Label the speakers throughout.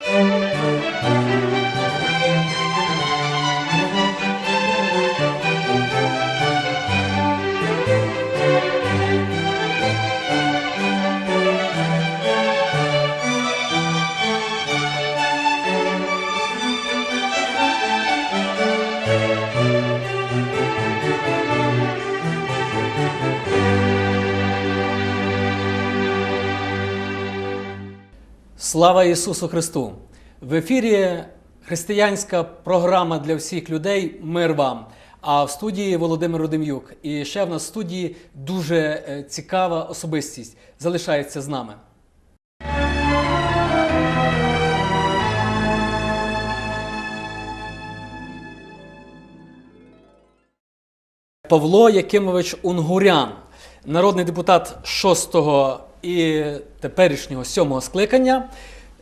Speaker 1: Música Слава Ісусу Христу! В ефірі християнська програма для всіх людей Мир вам. А в студії Володимир Родим'юк. І ще в нас в студії дуже е, цікава особистість залишається з нами. Павло Якимович Унгурян, народний депутат 6-го і теперішнього 7-го скликання.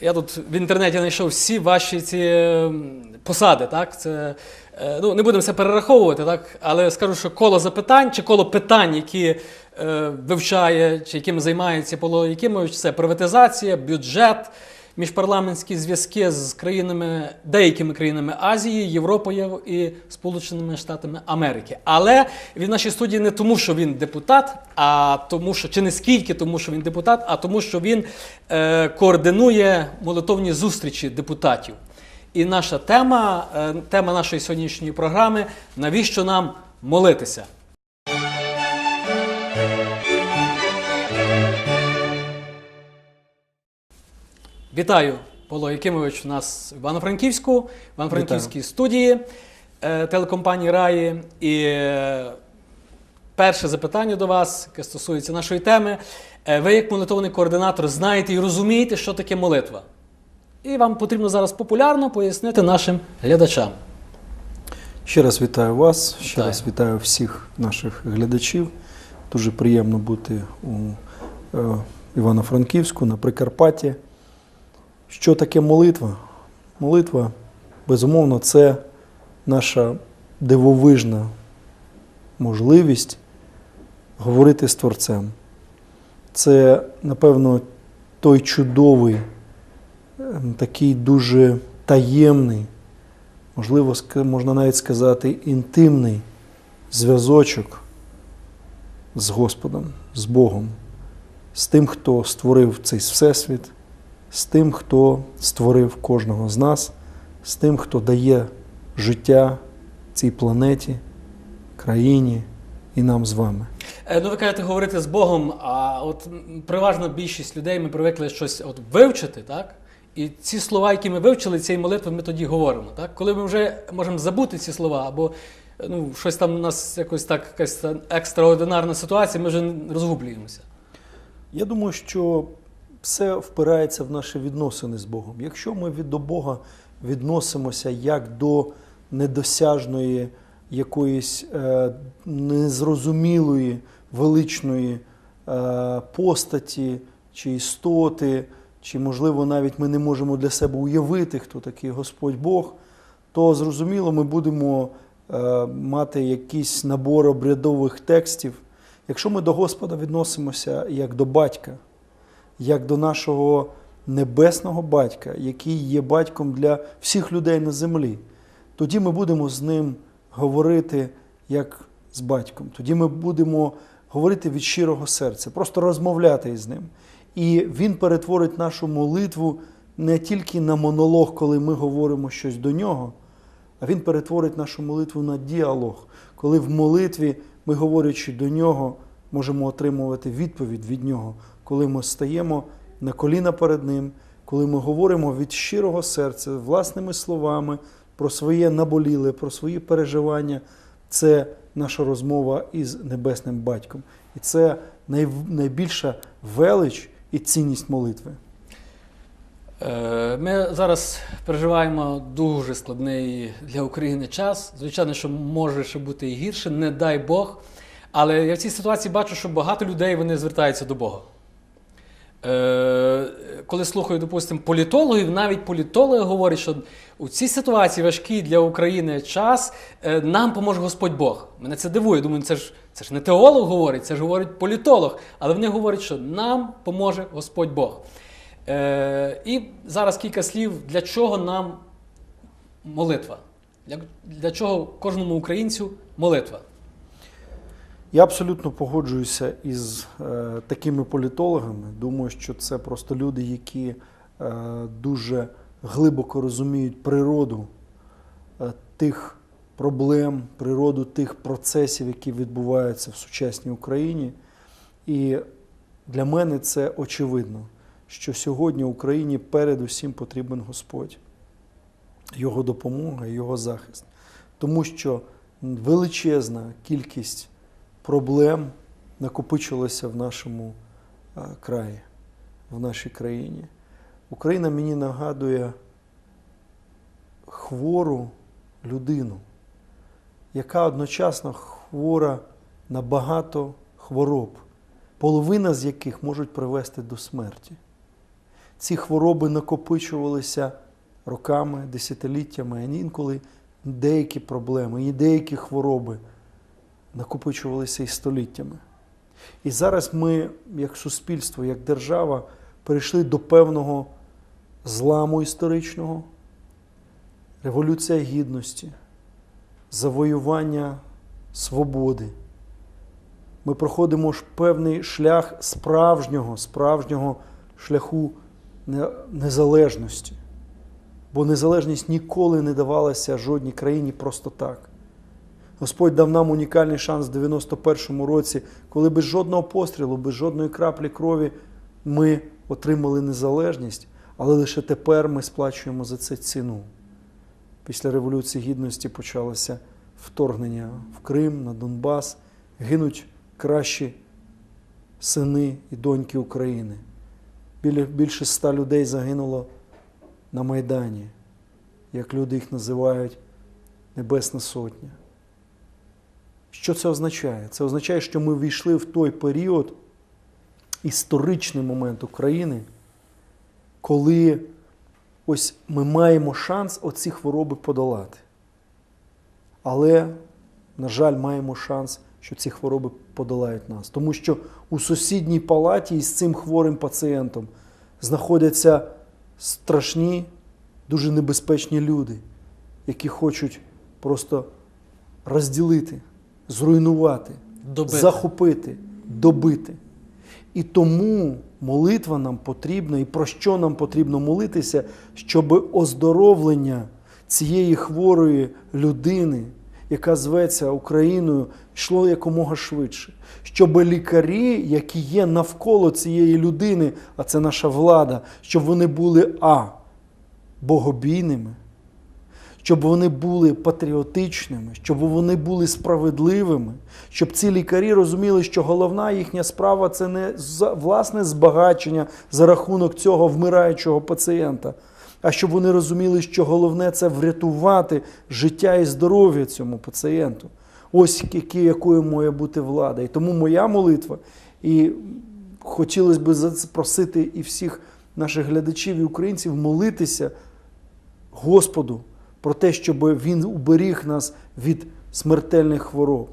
Speaker 1: Я тут в інтернеті знайшов всі ваші ці ем, посади. Так? Це, е, ну, не будемо це перераховувати, так? але скажу, що коло запитань чи коло питань, які е, вивчає чи яким займається Павло Якимович, це приватизація, бюджет, міжпарламентські зв'язки з країнами, деякими країнами Азії, Європою і Сполученими Штатами Америки. Але він в нашій студії не тому, що він депутат, а тому, що чи не скільки тому, що він депутат, а тому, що він е, координує молитовні зустрічі депутатів. І наша тема, е, тема нашої сьогоднішньої програми навіщо нам молитися? Вітаю, Павло Якимович, у нас в Івано-Франківську, в Івано-Франківській студії е, телекомпанії Раї. І е, перше запитання до вас, яке стосується нашої теми. Е, ви, як молитовний координатор, знаєте і розумієте, що таке молитва. І вам потрібно зараз популярно пояснити нашим глядачам.
Speaker 2: Ще раз вітаю вас, ще
Speaker 1: Вітаю.
Speaker 2: раз вітаю всіх наших глядачів. Дуже приємно бути у е, Івано-Франківську на Прикарпатті. Що таке молитва? Молитва, безумовно, це наша дивовижна можливість говорити з Творцем. Це, напевно, той чудовий, е, такий дуже таємний, можливо, можна навіть сказати, інтимний зв'язочок з Господом, з Богом, з тим, хто створив цей всесвіт, з тим, хто створив кожного з нас, з тим, хто дає життя цій планеті, країні і нам з вами.
Speaker 1: Е, Ну, ви кажете, говорити з Богом, а от переважно більшість людей ми привикли щось от вивчити, так? І ці слова, які ми вивчили, цієї молитви, ми тоді говоримо. Так? Коли ми вже можемо забути ці слова, або ну, щось там у нас якось так, якась екстраординарна ситуація, ми вже розгублюємося.
Speaker 2: Я думаю, що все впирається в наші відносини з Богом. Якщо ми від до Бога відносимося як до недосяжної, якоїсь е, незрозумілої, величної е, постаті чи істоти, чи, можливо, навіть ми не можемо для себе уявити, хто такий Господь Бог, то зрозуміло, ми будемо е, мати якийсь набор обрядових текстів. Якщо ми до Господа відносимося як до батька, як до нашого небесного батька, який є батьком для всіх людей на землі, тоді ми будемо з ним говорити як з батьком. Тоді ми будемо говорити від щирого серця, просто розмовляти із ним. І він перетворить нашу молитву не тільки на монолог, коли ми говоримо щось до нього, а він перетворить нашу молитву на діалог, коли в молитві ми, говорячи до нього, можемо отримувати відповідь від нього, коли ми стаємо на коліна перед ним, коли ми говоримо від щирого серця, власними словами про своє наболіле, про свої переживання. Це наша розмова із небесним батьком. І це най- найбільша велич і цінність молитви.
Speaker 1: Е, Ми зараз переживаємо дуже складний для України час. Звичайно, що може ще бути і гірше, не дай Бог. Але я в цій ситуації бачу, що багато людей вони звертаються до Бога. Е, Коли слухаю, допустимо, політологів, навіть політологи говорять, що у цій ситуації важкий для України час е, нам поможе Господь Бог. Мене це дивує. Думаю, це ж це ж не теолог говорить, це ж говорить політолог. Але вони говорять, що нам поможе Господь Бог. Е, і зараз кілька слів, для чого нам молитва? Для, для чого кожному українцю молитва?
Speaker 2: Я абсолютно погоджуюся із е, такими політологами. Думаю, що це просто люди, які е, дуже глибоко розуміють природу е, тих проблем, природу тих процесів, які відбуваються в сучасній Україні. І для мене це очевидно, що сьогодні Україні передусім потрібен Господь, Його допомога Його захист. Тому що величезна кількість проблем накопичилося в нашому е, краї, в нашій країні. Україна мені нагадує хвору людину, яка одночасно хвора на багато хвороб, половина з яких можуть привести до смерті. Ці хвороби накопичувалися роками, десятиліттями, а інколи деякі проблеми і деякі хвороби накопичувалися і століттями. І зараз ми, як суспільство, як держава, перейшли до певного зламу історичного, революція гідності, завоювання свободи. Ми проходимо ж певний шлях справжнього, справжнього шляху незалежності. Бо незалежність ніколи не давалася жодній країні просто так. Господь дав нам унікальний шанс в 91-му році, коли без жодного пострілу, без жодної краплі крові ми отримали незалежність, але лише тепер ми сплачуємо за це ціну. Після Революції Гідності почалося вторгнення в Крим, на Донбас, гинуть кращі сини і доньки України. Більше ста людей загинуло на Майдані, як люди їх називають Небесна Сотня. Що це означає? Це означає, що ми війшли в той період, історичний момент України, коли ось ми маємо шанс оці хвороби подолати. Але, на жаль, маємо шанс, що ці хвороби подолають нас. Тому що у сусідній палаті із цим хворим пацієнтом знаходяться страшні, дуже небезпечні люди, які хочуть просто розділити, зруйнувати,
Speaker 1: Добити.
Speaker 2: захопити, добити. І тому молитва нам потрібна, і про що нам потрібно молитися, щоб оздоровлення цієї хворої людини, яка зветься Україною, йшло якомога швидше. Щоб лікарі, які є навколо цієї людини, а це наша влада, щоб вони були а. богобійними, щоб вони були патріотичними, щоб вони були справедливими, щоб ці лікарі розуміли, що головна їхня справа це не власне збагачення за рахунок цього вмираючого пацієнта, а щоб вони розуміли, що головне це врятувати життя і здоров'я цьому пацієнту. Ось які, якою має бути влада. І тому моя молитва, і хотілося б запросити і всіх наших глядачів і українців молитися Господу про те, щоб Він уберіг нас від смертельних хвороб,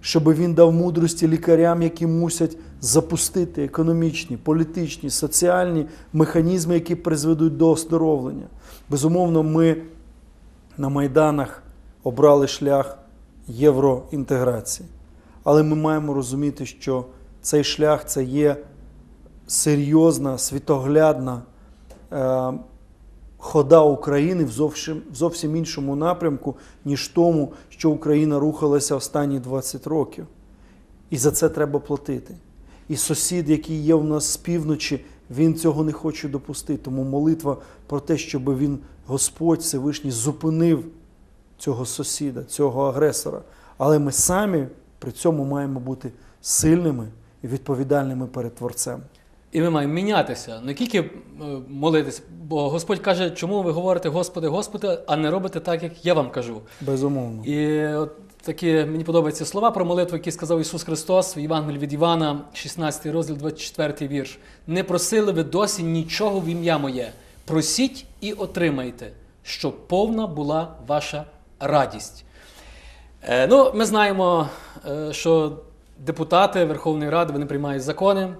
Speaker 2: щоб Він дав мудрості лікарям, які мусять запустити економічні, політичні, соціальні механізми, які призведуть до оздоровлення. Безумовно, ми на Майданах обрали шлях євроінтеграції. Але ми маємо розуміти, що цей шлях це є серйозна, світоглядна е, хода України в зовсім, в зовсім іншому напрямку, ніж тому, що Україна рухалася останні 20 років. І за це треба платити. І сусід, який є у нас з півночі, він цього не хоче допустити. Тому молитва про те, щоб він, Господь Всевишній, зупинив цього сусіда, цього агресора. Але ми самі при цьому маємо бути сильними і відповідальними перед Творцем.
Speaker 1: І ми маємо мінятися, не тільки е, молитися, бо Господь каже, чому ви говорите Господи, Господи, а не робите так, як я вам кажу.
Speaker 2: Безумовно.
Speaker 1: І от такі мені подобаються слова про молитву, які сказав Ісус Христос в Євангелії від Івана, 16 розділ, 24 вірш. Не просили ви досі нічого в ім'я моє. Просіть і отримайте, щоб повна була ваша радість. Е, ну, ми знаємо, е, що депутати Верховної Ради вони приймають закони.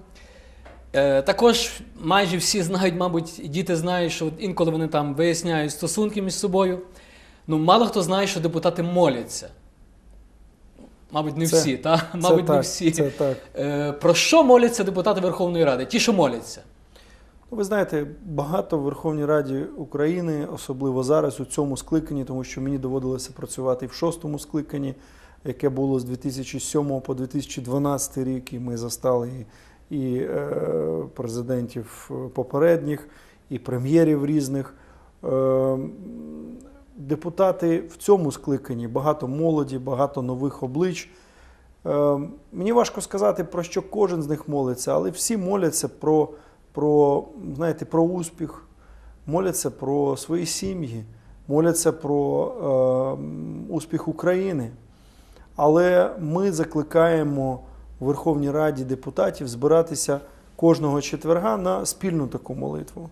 Speaker 1: Е, також майже всі знають, мабуть, діти знають, що інколи вони там виясняють стосунки між собою. Ну, мало хто знає, що депутати моляться. Мабуть, не
Speaker 2: Це-
Speaker 1: всі, та?
Speaker 2: Це
Speaker 1: Мабуть, не всі.
Speaker 2: Це так.
Speaker 1: Е, про що моляться депутати Верховної Ради? Ті, що моляться.
Speaker 2: Ну, Ви знаєте, багато в Верховній Раді України, особливо зараз у цьому скликанні, тому що мені доводилося працювати і в шостому скликанні, яке було з 2007 по 2012 рік, і ми застали і, і е, президентів попередніх, і прем'єрів різних. Е, депутати в цьому скликанні багато молоді, багато нових облич. Е, мені важко сказати, про що кожен з них молиться, але всі моляться про, про, знаєте, про успіх, моляться про свої сім'ї, моляться про е, успіх України. Але ми закликаємо у Верховній Раді депутатів збиратися кожного четверга на спільну таку молитву.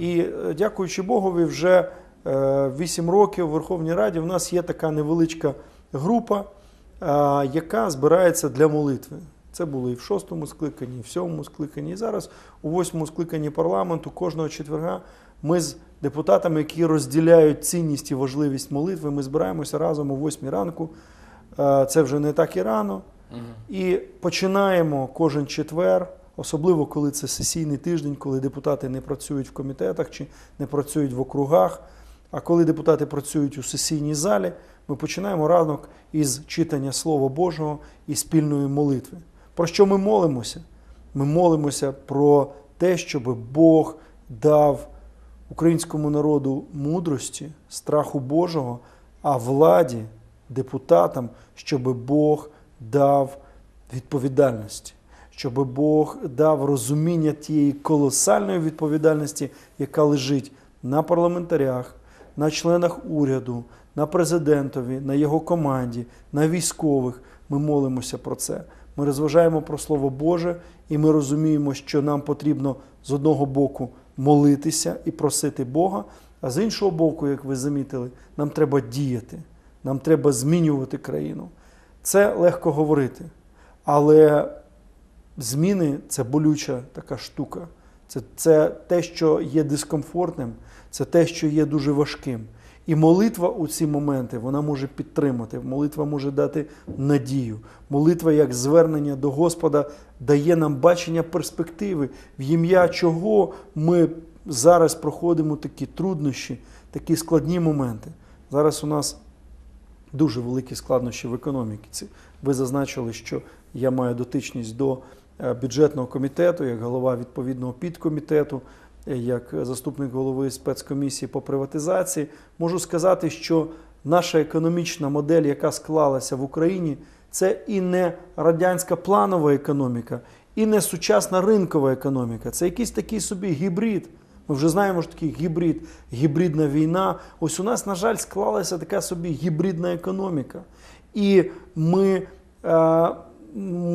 Speaker 2: І е, дякуючи Богові, вже е, 8 років в Верховній Раді в нас є така невеличка група, е, яка збирається для молитви. Це було і в шостому скликанні, і в сьомому скликанні. І зараз у восьмому скликанні парламенту кожного четверга ми з депутатами, які розділяють цінність і важливість молитви, ми збираємося разом о восьмій ранку. Це вже не так і рано. І починаємо кожен четвер, особливо коли це сесійний тиждень, коли депутати не працюють в комітетах чи не працюють в округах. А коли депутати працюють у сесійній залі, ми починаємо ранок із читання Слова Божого і спільної молитви. Про що ми молимося? Ми молимося про те, щоб Бог дав українському народу мудрості, страху Божого, а владі, депутатам, щоб Бог дав відповідальності, щоб Бог дав розуміння тієї колосальної відповідальності, яка лежить на парламентарях, на членах уряду, на президентові, на його команді, на військових. Ми молимося про це. Ми розважаємо про Слово Боже, і ми розуміємо, що нам потрібно з одного боку молитися і просити Бога, а з іншого боку, як ви замітили, нам треба діяти, нам треба змінювати країну. Це легко говорити, але зміни це болюча така штука. Це, це те, що є дискомфортним, це те, що є дуже важким. І молитва у ці моменти вона може підтримати. Молитва може дати надію. Молитва, як звернення до Господа, дає нам бачення перспективи, в ім'я чого ми зараз проходимо такі труднощі, такі складні моменти. Зараз у нас дуже великі складнощі в економіці. Ви зазначили, що я маю дотичність до е, бюджетного комітету, як голова відповідного підкомітету, е, як заступник голови спецкомісії по приватизації. Можу сказати, що наша економічна модель, яка склалася в Україні, це і не радянська планова економіка, і не сучасна ринкова економіка. Це якийсь такий собі гібрид. Ми вже знаємо, що такий гібрид, гібридна війна. Ось у нас, на жаль, склалася така собі гібридна економіка. І ми е,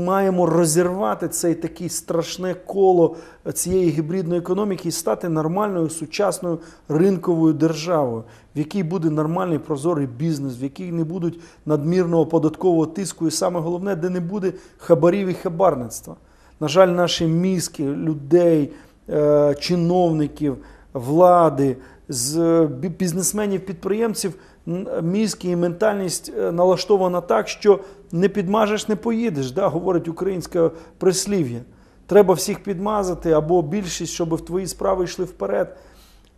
Speaker 2: маємо розірвати цей такий страшне коло цієї гібридної економіки і стати нормальною сучасною ринковою державою, в якій буде нормальний прозорий бізнес, в якій не будуть надмірного податкового тиску, і саме головне, де не буде хабарів і хабарництва. На жаль, наші мізки людей, чиновників, влади, з е, бізнесменів, підприємців мізки і ментальність е, налаштована так, що не підмажеш, не поїдеш, да, говорить українське прислів'я. Треба всіх підмазати або більшість, щоб в твої справи йшли вперед.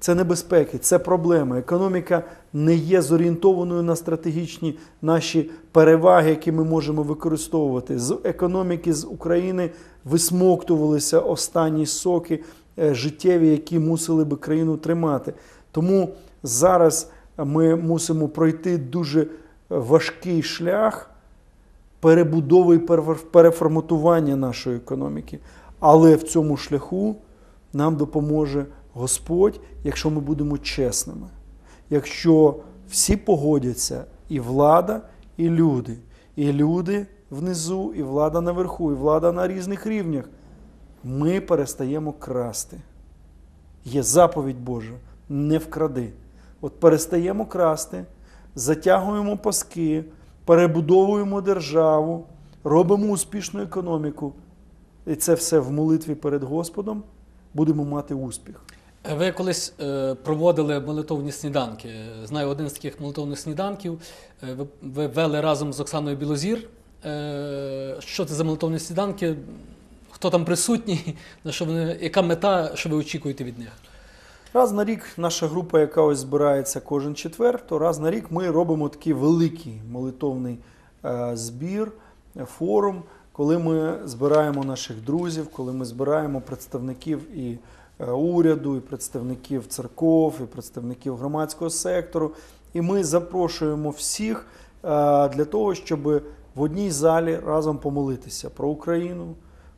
Speaker 2: Це небезпеки, це проблеми. Економіка не є зорієнтованою на стратегічні наші переваги, які ми можемо використовувати. З економіки з України висмоктувалися останні соки е, життєві, які мусили би країну тримати. Тому зараз ми мусимо пройти дуже важкий шлях перебудови і переформатування нашої економіки. Але в цьому шляху нам допоможе Господь, якщо ми будемо чесними. Якщо всі погодяться, і влада, і люди, і люди внизу, і влада наверху, і влада на різних рівнях, ми перестаємо красти. Є заповідь Божа, не вкради. От перестаємо красти, затягуємо паски, перебудовуємо державу, робимо успішну економіку. і це все в молитві перед Господом, будемо мати успіх.
Speaker 1: Ви колись е, проводили молитовні сніданки. Знаю один з таких молитовних сніданків. Е, ви, вели разом з Оксаною Білозір. Е, що це за молитовні сніданки? Хто там присутній? Яка мета, що ви очікуєте від них?
Speaker 2: Раз на рік наша група, яка збирається кожен четвер, то раз на рік ми робимо такий великий молитовний збір, форум, коли ми збираємо наших друзів, коли ми збираємо представників і уряду, і представників церков, і представників громадського сектору. І ми запрошуємо всіх е, для того, щоб в одній залі разом помолитися про Україну,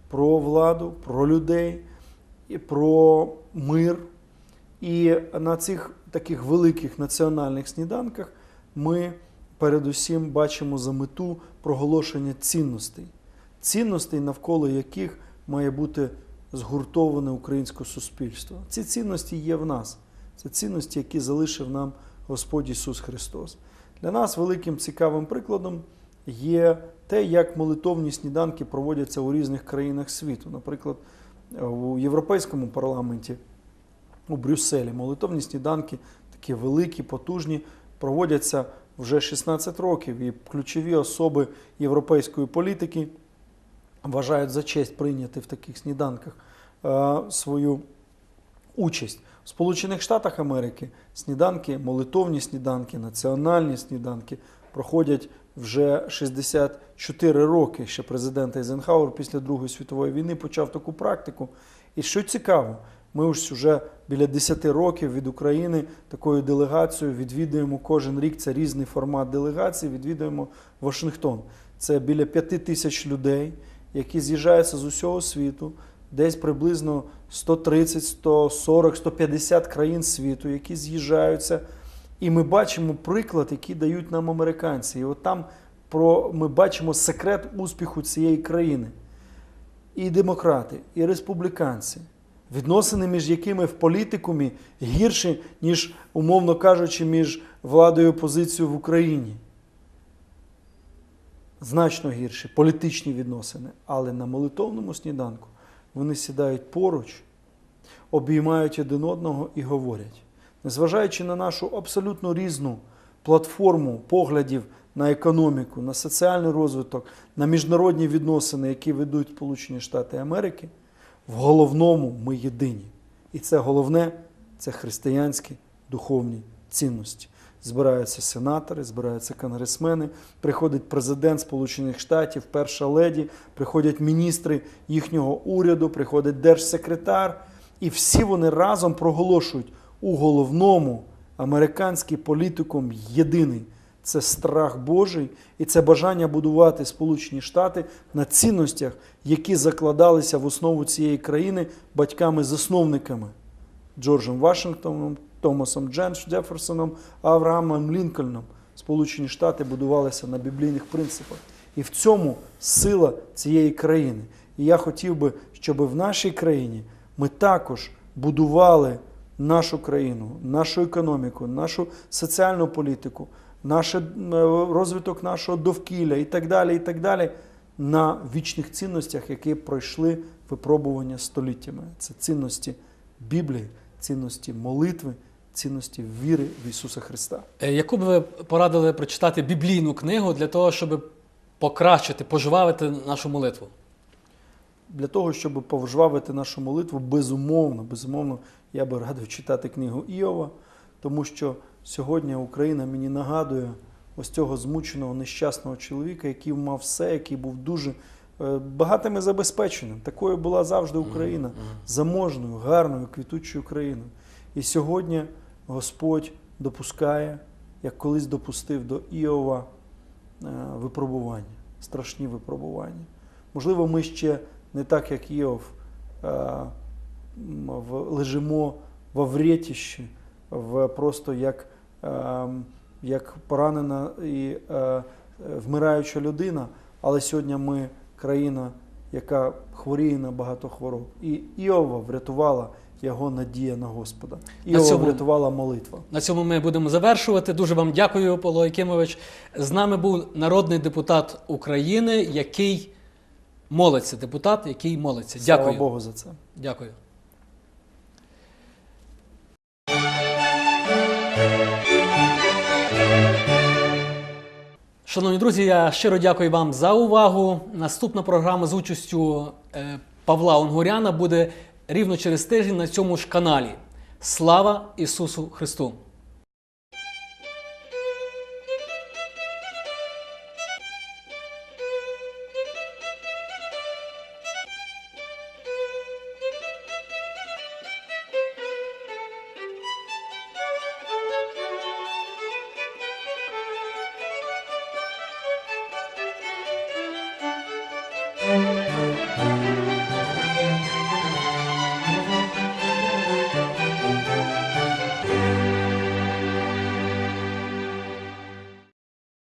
Speaker 2: про владу, про людей, і про мир. І на цих таких великих національних сніданках ми передусім бачимо за мету проголошення цінностей, цінностей, навколо яких має бути згуртоване українське суспільство. Ці цінності є в нас. Це цінності, які залишив нам Господь Ісус Христос. Для нас великим цікавим прикладом є те, як молитовні сніданки проводяться у різних країнах світу. Наприклад, у Європейському парламенті у Брюсселі. Молитовні сніданки такі великі, потужні, проводяться вже 16 років. І ключові особи європейської політики вважають за честь прийняти в таких сніданках е, свою участь. В Сполучених Штатах Америки сніданки, молитовні сніданки, національні сніданки проходять вже 64 роки. Ще президент Ейзенхауер після Другої світової війни почав таку практику. І що цікаво, ми ось вже біля 10 років від України такою делегацією відвідуємо кожен рік. Це різний формат делегації. Відвідуємо Вашингтон. Це біля 5 тисяч людей, які з'їжджаються з усього світу, десь приблизно 130, 140, 150 країн світу, які з'їжджаються. І ми бачимо приклад, який дають нам американці. І от там про, ми бачимо секрет успіху цієї країни. І демократи, і республіканці, відносини між якими в політикумі гірші, ніж, умовно кажучи, між владою і опозицією в Україні. Значно гірші політичні відносини. Але на молитовному сніданку вони сідають поруч, обіймають один одного і говорять. Незважаючи на нашу абсолютно різну платформу поглядів на економіку, на соціальний розвиток, на міжнародні відносини, які ведуть Сполучені Штати Америки, в головному ми єдині. І це головне це християнські духовні цінності. Збираються сенатори, збираються конгресмени, приходить президент Сполучених Штатів, перша леді, приходять міністри їхнього уряду, приходить держсекретар, і всі вони разом проголошують у головному американський політикум єдиний. Це страх Божий і це бажання будувати Сполучені Штати на цінностях, які закладалися в основу цієї країни батьками-засновниками Джорджем Вашингтоном, Томасом Джеферсоном, Авраамом Лінкольном. Сполучені Штати будувалися на біблійних принципах. І в цьому сила цієї країни. І я хотів би, щоб в нашій країні ми також будували нашу країну, нашу економіку, нашу соціальну політику, наш розвиток нашого довкілля і так далі, і так далі, на вічних цінностях, які пройшли випробування століттями. Це цінності Біблії, цінності молитви, цінності віри в Ісуса Христа.
Speaker 1: Е, Яку б ви порадили прочитати біблійну книгу для того, щоб покращити, пожвавити нашу молитву?
Speaker 2: Для того, щоб повжвавити нашу молитву, безумовно, безумовно, я би радив читати книгу Іова, тому що сьогодні Україна мені нагадує ось цього змученого нещасного чоловіка, який мав все, який був дуже е, багатим і забезпеченим. Такою була завжди Україна, заможною, гарною, квітучою країною. І сьогодні Господь допускає, як колись допустив до Іова, е, випробування, страшні випробування. Можливо, ми ще не так, як Іов, е, м, в- лежимо в просто як, як поранена і вмираюча людина, але сьогодні ми країна, яка хворіє на багато хвороб. І Іова врятувала його надія на Господа. Іова
Speaker 1: цьому-
Speaker 2: врятувала молитва.
Speaker 1: На цьому ми будемо завершувати. Дуже вам дякую, Павло Якимович. З нами був народний депутат України, який молиться, депутат, який молиться.
Speaker 2: Слава
Speaker 1: Дякую.
Speaker 2: Богу за це.
Speaker 1: Дякую. Шановні друзі, я щиро дякую вам за увагу. Наступна програма з участю е, Павла Онгуряна буде рівно через тиждень на цьому ж каналі. Слава Ісусу Христу!